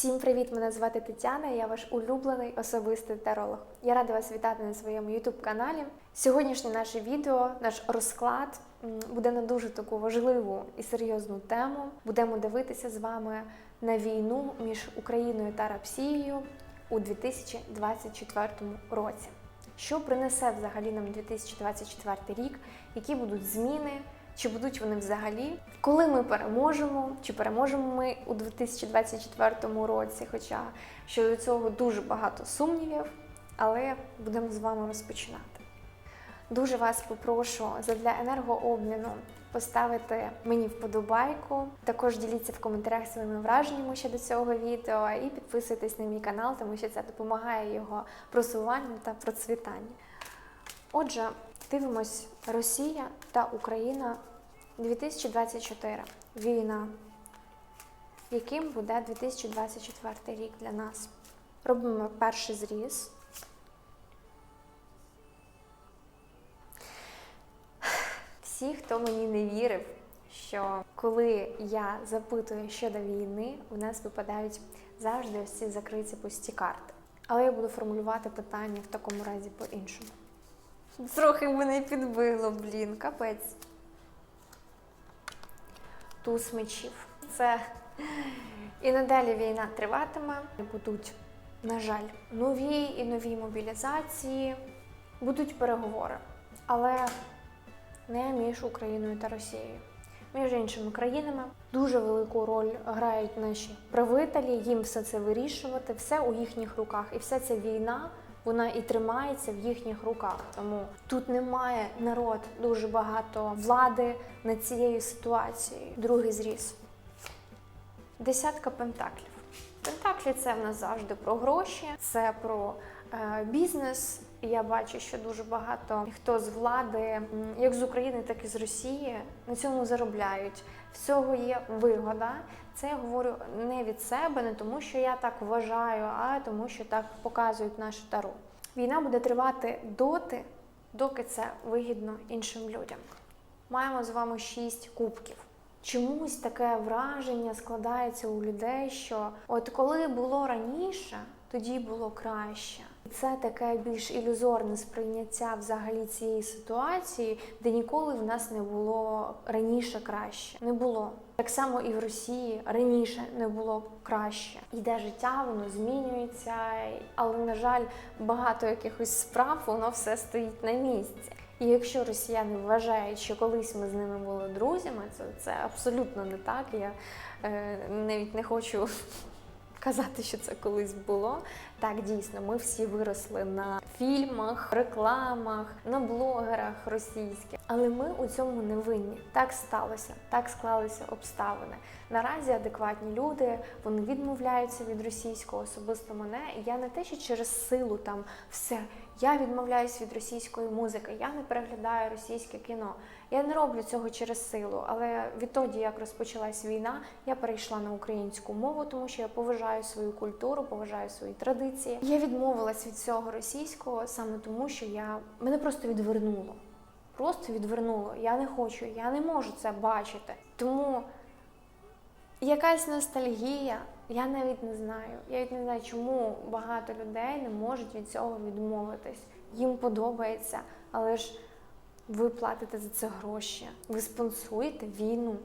Всім привіт! Мене звати Тетяна. Я ваш улюблений особистий таролог. Я рада вас вітати на своєму youtube каналі. Сьогоднішнє наше відео, наш розклад буде на дуже таку важливу і серйозну тему. Будемо дивитися з вами на війну між Україною та Росією у 2024 році. Що принесе взагалі нам 2024 рік? Які будуть зміни? Чи будуть вони взагалі? Коли ми переможемо? Чи переможемо ми у 2024 році? Хоча щодо цього дуже багато сумнівів, але будемо з вами розпочинати. Дуже вас попрошу задля енергообміну поставити мені вподобайку. Також діліться в коментарях своїми враженнями щодо цього відео і підписуйтесь на мій канал, тому що це допомагає його просуванню та процвітанню. Отже, дивимось Росія та Україна 2024. Війна. Яким буде 2024 рік для нас? Робимо перший зріз. Всі, хто мені не вірив, що коли я запитую щодо війни, у нас випадають завжди ось ці закриті пусті карти. Але я буду формулювати питання в такому разі по-іншому. Трохи мене підбило, блін, капець. Туз мечів. Це і надалі війна триватиме. Будуть, на жаль, нові і нові мобілізації, будуть переговори, але не між Україною та Росією. Між іншими країнами дуже велику роль грають наші правителі, їм все це вирішувати, все у їхніх руках. І вся ця війна вона і тримається в їхніх руках. Тому тут немає народ дуже багато влади над цією ситуацією. Другий зріз. Десятка пентаклів. Пентаклі це в нас завжди про гроші, це про е, бізнес. Я бачу, що дуже багато хто з влади, як з України, так і з Росії, на цьому заробляють. В цього є вигода. Це я говорю не від себе, не тому, що я так вважаю, а тому, що так показують наші таро. Війна буде тривати доти, доки це вигідно іншим людям. Маємо з вами шість кубків. Чомусь таке враження складається у людей, що от коли було раніше, тоді було краще. Це таке більш ілюзорне сприйняття взагалі цієї ситуації, де ніколи в нас не було раніше краще. Не було. Так само і в Росії раніше не було краще. Йде життя, воно змінюється, але, на жаль, багато якихось справ воно все стоїть на місці. І якщо росіяни вважають, що колись ми з ними були друзями, це, це абсолютно не так. Я е, навіть не хочу казати, що це колись було. Так, дійсно, ми всі виросли на фільмах, рекламах, на блогерах російських. Але ми у цьому не винні. Так сталося, так склалися обставини. Наразі адекватні люди вони відмовляються від російського, особисто мене. Я не те, що через силу там все. Я відмовляюсь від російської музики, я не переглядаю російське кіно. Я не роблю цього через силу, але відтоді, як розпочалась війна, я перейшла на українську мову, тому що я поважаю свою культуру, поважаю свої традиції. Я відмовилась від цього російського саме тому, що я мене просто відвернуло. Просто відвернуло. Я не хочу, я не можу це бачити. Тому якась ностальгія, я навіть не знаю. Я навіть не знаю, чому багато людей не можуть від цього відмовитись. Їм подобається, але ж ви платите за це гроші, ви спонсуєте війну.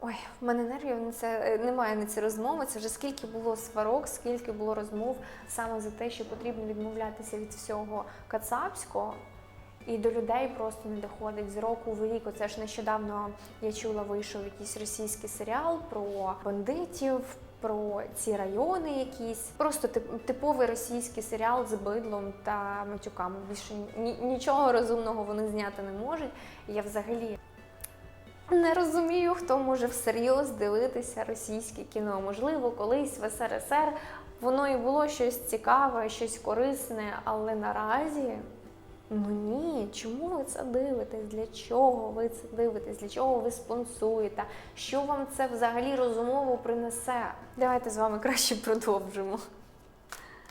Ой, в мене нервів на це е, немає на ці розмови. Це вже скільки було сварок, скільки було розмов саме за те, що потрібно відмовлятися від всього кацапського. І до людей просто не доходить з року в рік. Оце ж нещодавно я чула, вийшов якийсь російський серіал про бандитів, про ці райони якісь. Просто типовий російський серіал з бидлом та матюками. Більше нічого розумного вони зняти не можуть. Я взагалі не розумію, хто може всерйоз дивитися російське кіно. Можливо, колись в СРСР воно і було щось цікаве, щось корисне, але наразі. Ну ні, чому ви це дивитесь? Для чого ви це дивитесь? Для чого ви спонсуєте? Що вам це взагалі розумово принесе? Давайте з вами краще продовжимо.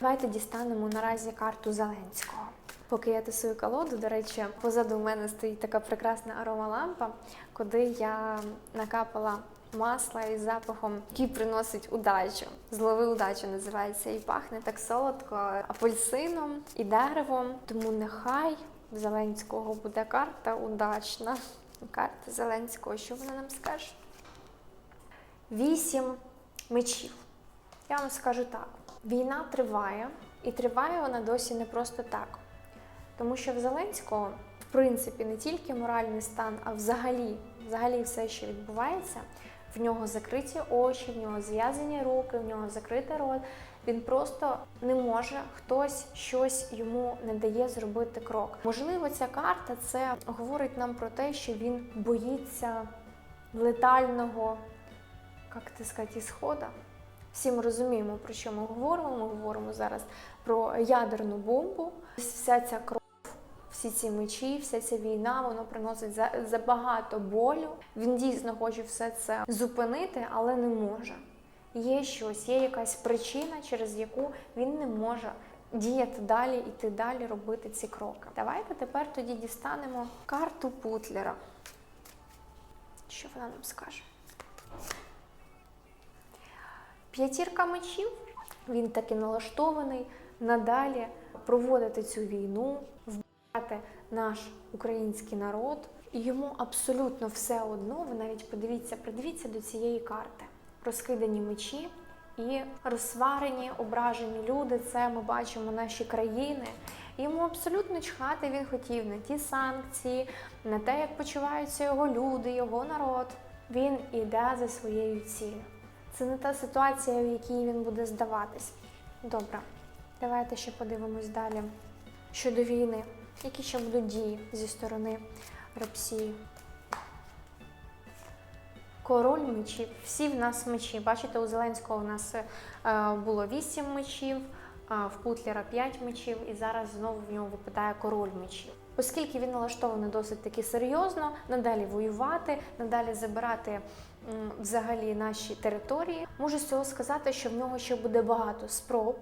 Давайте дістанемо наразі карту Зеленського. Поки я тасую колоду, до речі, позаду мене стоїть така прекрасна аромалампа, куди я накапала масла із запахом, який приносить удачу. Злови удачу називається і пахне так солодко апельсином і деревом. Тому нехай в Зеленського буде карта удачна. Карта Зеленського, що вона нам скаже? Вісім мечів. Я вам скажу так: війна триває, і триває вона досі не просто так. Тому що в Зеленського, в принципі, не тільки моральний стан, а взагалі, взагалі все, що відбувається, в нього закриті очі, в нього зв'язані руки, в нього закритий рот. Він просто не може, хтось щось йому не дає зробити крок. Можливо, ця карта це говорить нам про те, що він боїться летального, як це сказати, ісхода. Всі ми розуміємо, про що ми говоримо. Ми говоримо зараз про ядерну бомбу. Вся ця кров, всі ці мечі, вся ця війна, воно приносить за- забагато болю. Він дійсно хоче все це зупинити, але не може. Є щось, є якась причина, через яку він не може діяти далі, йти далі, робити ці кроки. Давайте тепер тоді дістанемо карту Путлера. Що вона нам скаже? П'ятірка мечів. Він таки налаштований надалі проводити цю війну, наш український народ. Йому абсолютно все одно. Ви навіть подивіться, придивіться до цієї карти. Розкидані мечі і розсварені, ображені люди. Це ми бачимо наші країни. Йому абсолютно чхати він хотів на ті санкції, на те, як почуваються його люди, його народ. Він іде за своєю цілею. Це не та ситуація, в якій він буде здаватись. Добре, давайте ще подивимось далі щодо війни. Які ще будуть дії зі сторони Росії? Король мечів. Всі в нас мечі. Бачите, у Зеленського у нас е, було 8 мечів, в Путлера 5 мечів, і зараз знову в нього випадає король мечів. Оскільки він налаштований досить таки серйозно, надалі воювати, надалі забирати взагалі наші території, можу з цього сказати, що в нього ще буде багато спроб.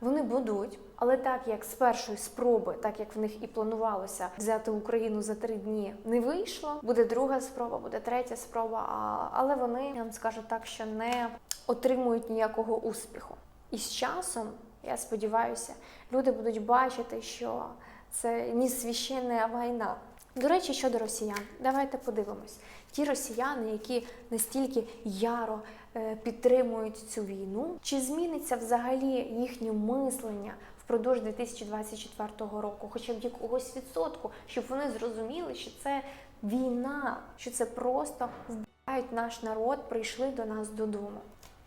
Вони будуть, але так як з першої спроби, так як в них і планувалося взяти Україну за три дні, не вийшло. Буде друга спроба, буде третя спроба. Але вони я вам скажу так, що не отримують ніякого успіху. І з часом, я сподіваюся, люди будуть бачити, що це не священна війна. До речі, щодо росіян, давайте подивимось. Ті росіяни, які настільки яро е, підтримують цю війну, чи зміниться взагалі їхнє мислення впродовж 2024 року, хоча б якогось відсотку, щоб вони зрозуміли, що це війна, що це просто вбивають наш народ, прийшли до нас додому.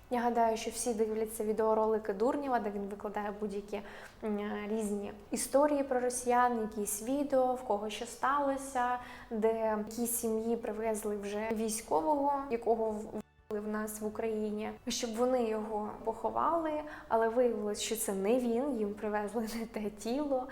Я гадаю, що всі дивляться відеоролики Дурнєва, де він викладає будь-які різні історії про росіян, якісь відео, в кого що сталося, де які сім'ї привезли вже військового, якого в- нас в Україні, щоб вони його поховали, але виявилось, що це не він, їм привезли не те тіло,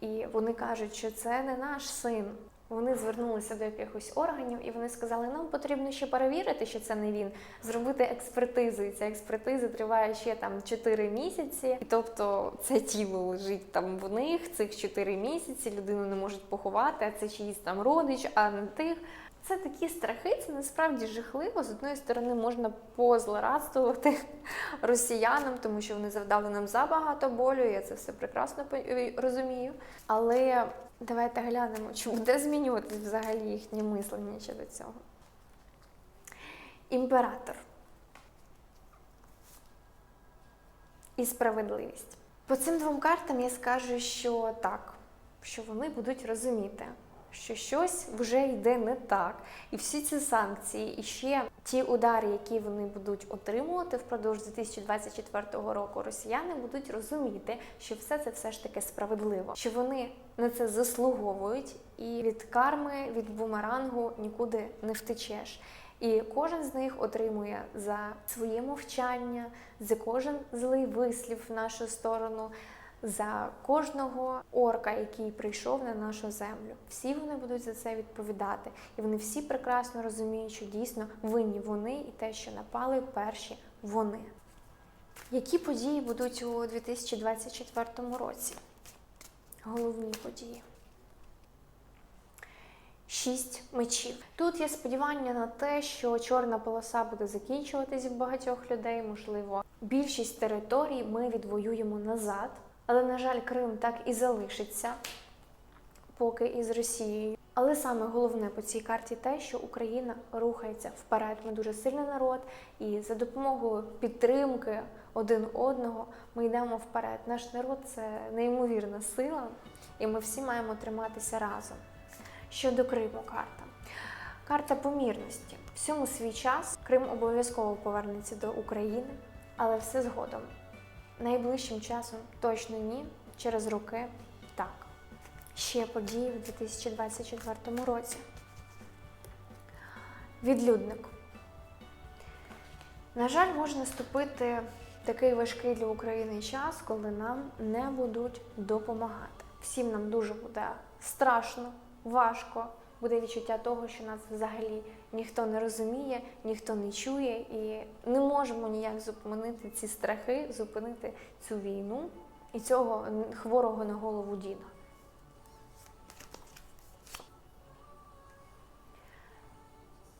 і вони кажуть, що це не наш син. Вони звернулися до якихось органів і вони сказали, нам потрібно ще перевірити, що це не він, зробити експертизу. І ця експертиза триває ще там 4 місяці. І тобто це тіло лежить там в них цих 4 місяці. Людину не можуть поховати, а це чиїсь там родич, а не тих. Це такі страхи, це насправді жахливо. З одної сторони можна позлорадствувати росіянам, тому що вони завдали нам забагато болю. Я це все прекрасно по- розумію. Але давайте глянемо, чи буде змінюватись взагалі їхнє мислення щодо цього. Імператор і справедливість. По цим двом картам я скажу, що так, що вони будуть розуміти, що щось вже йде не так. І всі ці санкції, і ще ті удари, які вони будуть отримувати впродовж 2024 року, росіяни будуть розуміти, що все це все ж таки справедливо, що вони на це заслуговують, і від карми, від бумерангу нікуди не втечеш. І кожен з них отримує за своє мовчання, за кожен злий вислів в нашу сторону, за кожного орка, який прийшов на нашу землю. Всі вони будуть за це відповідати, і вони всі прекрасно розуміють, що дійсно винні вони і те, що напали перші вони. Які події будуть у 2024 році? Головні події. Шість мечів. Тут є сподівання на те, що чорна полоса буде закінчуватись в багатьох людей. Можливо, більшість територій ми відвоюємо назад, але на жаль, Крим так і залишиться поки із Росією. Але саме головне по цій карті те, що Україна рухається вперед. Ми дуже сильний народ, і за допомогою підтримки один одного ми йдемо вперед. Наш народ це неймовірна сила, і ми всі маємо триматися разом. Щодо Криму, карта. Карта помірності. Всьому свій час Крим обов'язково повернеться до України, але все згодом. Найближчим часом точно ні, через роки так. Ще події в 2024 році. Відлюдник. На жаль, може наступити такий важкий для України час, коли нам не будуть допомагати. Всім нам дуже буде страшно, важко. Буде відчуття того, що нас взагалі ніхто не розуміє, ніхто не чує, і не можемо ніяк зупинити ці страхи, зупинити цю війну і цього хворого на голову діда.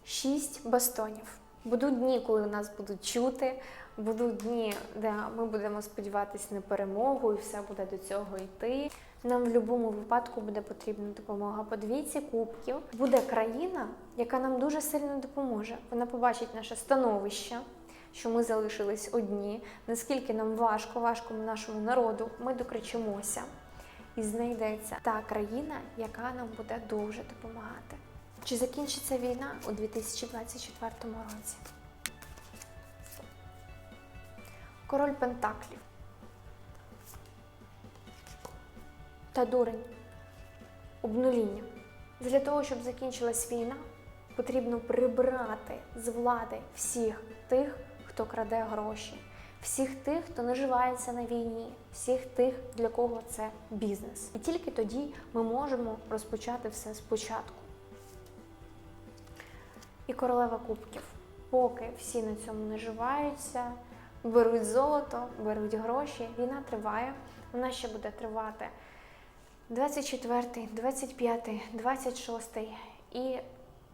Шість бастонів. Будуть дні, коли нас будуть чути, будуть дні, де ми будемо сподіватися на перемогу, і все буде до цього йти. Нам в будь-якому випадку буде потрібна допомога. По двійці кубків буде країна, яка нам дуже сильно допоможе. Вона побачить наше становище, що ми залишились одні, наскільки нам важко, важко нашому народу, ми докричимося. І знайдеться та країна, яка нам буде дуже допомагати. Чи закінчиться війна у 2024 році? Король Пентаклів. Та дурень. Обнуління. Для того, щоб закінчилась війна, потрібно прибрати з влади всіх тих, хто краде гроші, всіх тих, хто наживається на війні, всіх тих, для кого це бізнес. І тільки тоді ми можемо розпочати все спочатку. І королева кубків. Поки всі на цьому наживаються, беруть золото, беруть гроші, війна триває. Вона ще буде тривати 24, 25, 26 і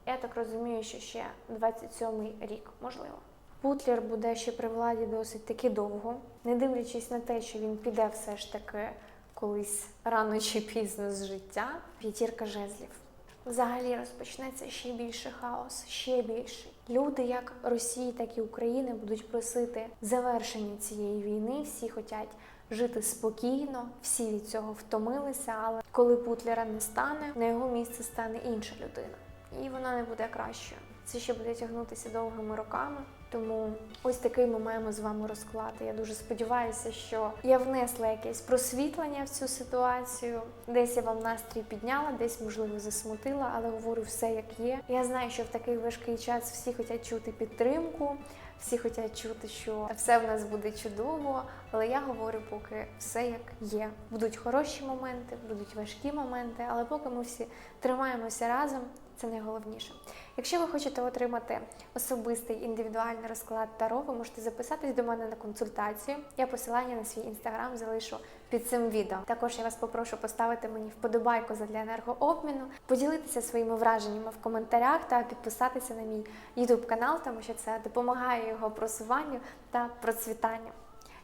я так розумію, що ще 27 рік, можливо. Путлер буде ще при владі досить таки довго, не дивлячись на те, що він піде все ж таки колись рано чи пізно з життя. П'ятірка жезлів. Взагалі розпочнеться ще більше хаос, ще більше. Люди, як Росії, так і України, будуть просити завершення цієї війни. Всі хочуть жити спокійно, всі від цього втомилися. Але коли Путлера не стане, на його місце стане інша людина, і вона не буде кращою. Це ще буде тягнутися довгими роками. Тому ось такий ми маємо з вами розклад. Я дуже сподіваюся, що я внесла якесь просвітлення в цю ситуацію. Десь я вам настрій підняла, десь можливо засмутила, але говорю все як є. Я знаю, що в такий важкий час всі хочуть чути підтримку, всі хочуть чути, що все в нас буде чудово. Але я говорю, поки все як є. Будуть хороші моменти, будуть важкі моменти, але поки ми всі тримаємося разом. Це найголовніше. Якщо ви хочете отримати особистий індивідуальний розклад Таро, ви можете записатись до мене на консультацію. Я посилання на свій інстаграм залишу під цим відео. Також я вас попрошу поставити мені вподобайку для енергообміну, поділитися своїми враженнями в коментарях та підписатися на мій YouTube канал, тому що це допомагає його просуванню та процвітанню.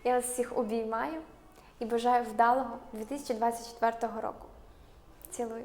Я вас всіх обіймаю і бажаю вдалого 2024 року. Цілую!